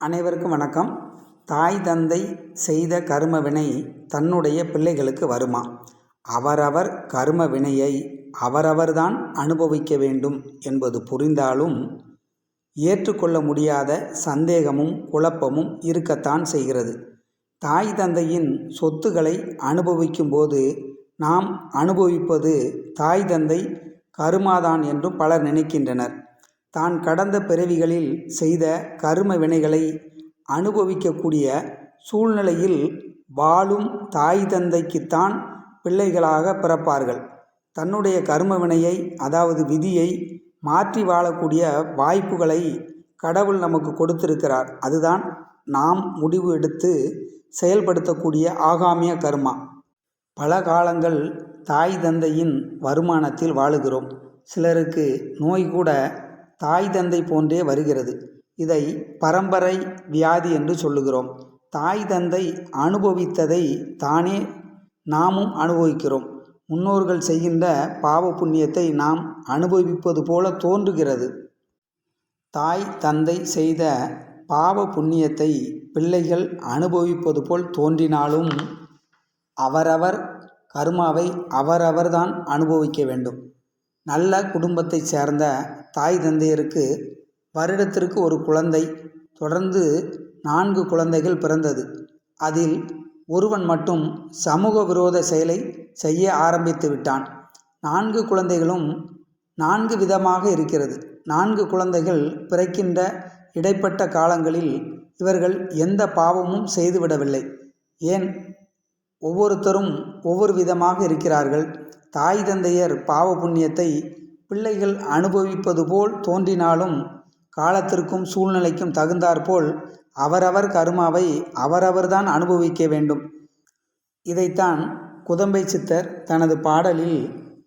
அனைவருக்கும் வணக்கம். தாய் தந்தை செய்த கரும வினை தன்னுடைய பிள்ளைகளுக்கு வருமா? அவரவர் கரும வினையை அவரவர்தான் அனுபவிக்க வேண்டும் என்பது புரிந்தாலும் ஏற்றுக்கொள்ள முடியாத சந்தேகமும் குழப்பமும் இருக்கத்தான் செய்கிறது. தாய் தந்தையின் சொத்துக்களை அனுபவிக்கும்போது நாம் அனுபவிப்பது தாய் தந்தை கருமாதான் என்றும் பலர் நினைக்கின்றனர். தான் கடந்த பிறவிகளில் செய்த கரும வினைகளை அனுபவிக்கக்கூடிய சூழ்நிலையில் வாழும் தாய் தந்தைக்குத்தான் பிள்ளைகளாக பிறப்பார்கள். தன்னுடைய கரும வினையை அதாவது விதியை மாற்றி வாழக்கூடிய வாய்ப்புகளை கடவுள் நமக்கு கொடுத்திருக்கிறார். அதுதான் நாம் முடிவு எடுத்து செயல்படுத்தக்கூடிய ஆகாமிய கர்மா. பல காலங்கள் தாய் தந்தையின் வருமானத்தில் வாழுகிறோம். சிலருக்கு நோய் கூட தாய் தந்தை போன்றே வருகிறது. இதை பரம்பரை வியாதி என்று சொல்லுகிறோம். தாய் தந்தை அனுபவித்ததை தானே நாமும் அனுபவிக்கிறோம். முன்னோர்கள் செய்கின்ற பாவ புண்ணியத்தை நாம் அனுபவிப்பது போல தோன்றுகிறது. தாய் தந்தை செய்த பாவ புண்ணியத்தை பிள்ளைகள் அனுபவிப்பது போல் தோன்றினாலும் அவரவர் கர்மாவை அவரவர்தான் அனுபவிக்க வேண்டும். நல்ல குடும்பத்தை சேர்ந்த தாய் தந்தையருக்கு வருடத்திற்கு ஒரு குழந்தை தொடர்ந்து நான்கு குழந்தைகள் பிறந்தது. அதில் ஒருவன் மட்டும் சமூக விரோத செயலை செய்ய ஆரம்பித்து விட்டான். நான்கு குழந்தைகளும் நான்கு விதமாக இருக்கிறது. நான்கு குழந்தைகள் பிறக்கின்ற இடைப்பட்ட காலங்களில் இவர்கள் எந்த பாவமும் செய்துவிடவில்லை. ஏன்? ஒவ்வொருத்தரும் ஒவ்வொரு விதமாக இருக்கிறார்கள். தாய் தந்தையர் பாவ புண்ணியத்தை பிள்ளைகள் அனுபவிப்பது போல் தோன்றினாலும் காலத்திற்கும் சூழ்நிலைக்கும் தகுந்தாற்போல் அவரவர் கருமாவை அவரவர்தான் அனுபவிக்க வேண்டும். இதைத்தான் குதம்பை சித்தர் தனது பாடலில்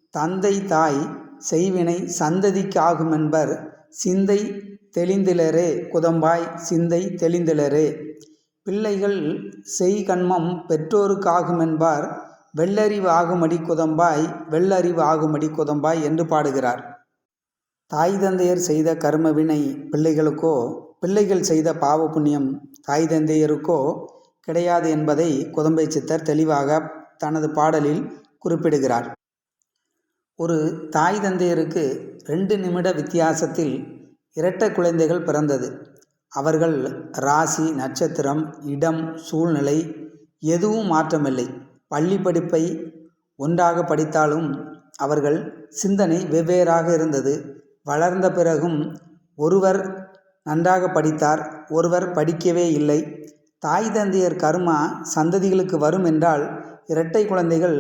தந்தை தாய் செய்வினை சந்ததிக்காகுமென்பர் சிந்தை தெளிந்திலரே குதம்பாய் சிந்தை தெளிந்திலரே. பிள்ளைகள் செய்கண்மம் பெற்றோருக்காகுமென்பார் வெள்ளறிவு ஆகுமடி குதம்பாய் வெள்ளறிவு ஆகுமடி குதம்பாய் என்று பாடுகிறார். தாய் தந்தையர் செய்த கர்ம வினை பிள்ளைகளுக்கோ பிள்ளைகள் செய்த பாவ புண்ணியம் தாய் தந்தையருக்கோ கிடையாது என்பதை குதம்பை சித்தர் தெளிவாக தனது பாடலில் குறிப்பிடுகிறார். ஒரு தாய் தந்தையருக்கு ரெண்டு நிமிட வித்தியாசத்தில் இரட்ட குழந்தைகள் பிறந்தது. அவர்கள் ராசி நட்சத்திரம் இடம் சூழ்நிலை எதுவும் மாற்றமில்லை. பள்ளி படிப்பை ஒன்றாக படித்தாலும் அவர்கள் சிந்தனை வெவ்வேறாக இருந்தது. வளர்ந்த பிறகும் ஒருவர் நன்றாக படித்தார் ஒருவர் படிக்கவே இல்லை. தாய் தந்தையர் கருமா சந்ததிகளுக்கு வரும் என்றால் இரட்டை குழந்தைகள்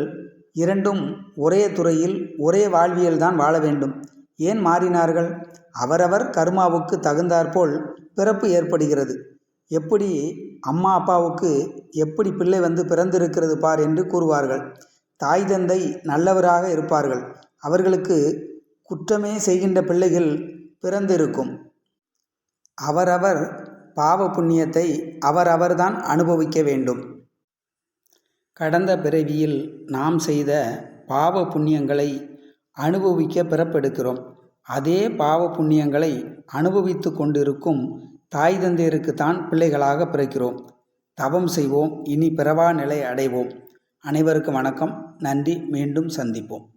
இரண்டும் ஒரே துறையில் ஒரே வாழ்வியல் தான் வாழ வேண்டும். ஏன் மாறினார்கள்? அவரவர் கர்மாவுக்கு தகுந்தாற்போல் பிறப்பு ஏற்படுகிறது. எப்படி அம்மா அப்பாவுக்கு எப்படி பிள்ளை வந்து பிறந்திருக்கிறது பார் என்று கூறுவார்கள். தாய் தந்தை நல்லவராக இருப்பார்கள். அவர்களுக்கு குற்றமே செய்கின்ற பிள்ளைகள் பிறந்திருக்கும். அவரவர் பாவ புண்ணியத்தை அவரவர்தான் அனுபவிக்க வேண்டும். கடந்த பிறவியில் நாம் செய்த பாவ புண்ணியங்களை அனுபவிக்க பிறப்பெடுக்கிறோம். அதே பாவ புண்ணியங்களை அனுபவித்து கொண்டிருக்கும் தாய் தந்தையருக்கு தான் பிள்ளைகளாக பிறக்கிறோம். தவம் செய்வோம். இனி பிறவா நிலை அடைவோம். அனைவருக்கும் வணக்கம். நன்றி. மீண்டும் சந்திப்போம்.